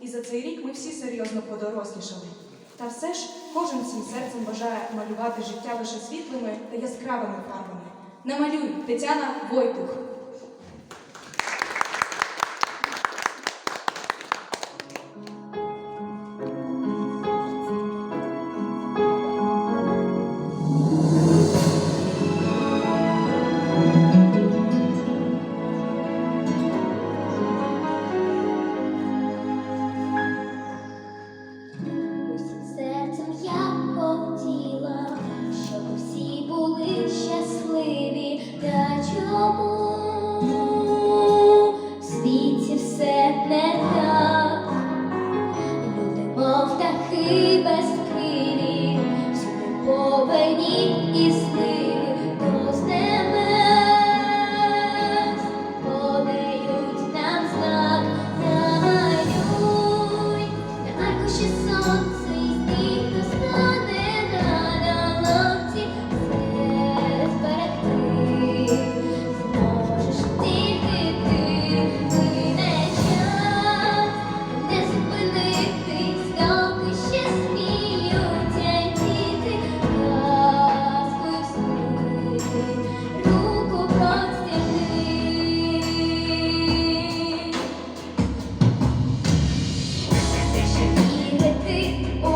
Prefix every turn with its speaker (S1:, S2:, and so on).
S1: і за цей рік ми всі серйозно подорослішали. Та все ж кожен всім серцем бажає малювати життя лише світлими та яскравими фарбами. Намалюй Тетяна Войтух.
S2: одному в світі все не так, мов птахи без крилів, повені і існити. Oh.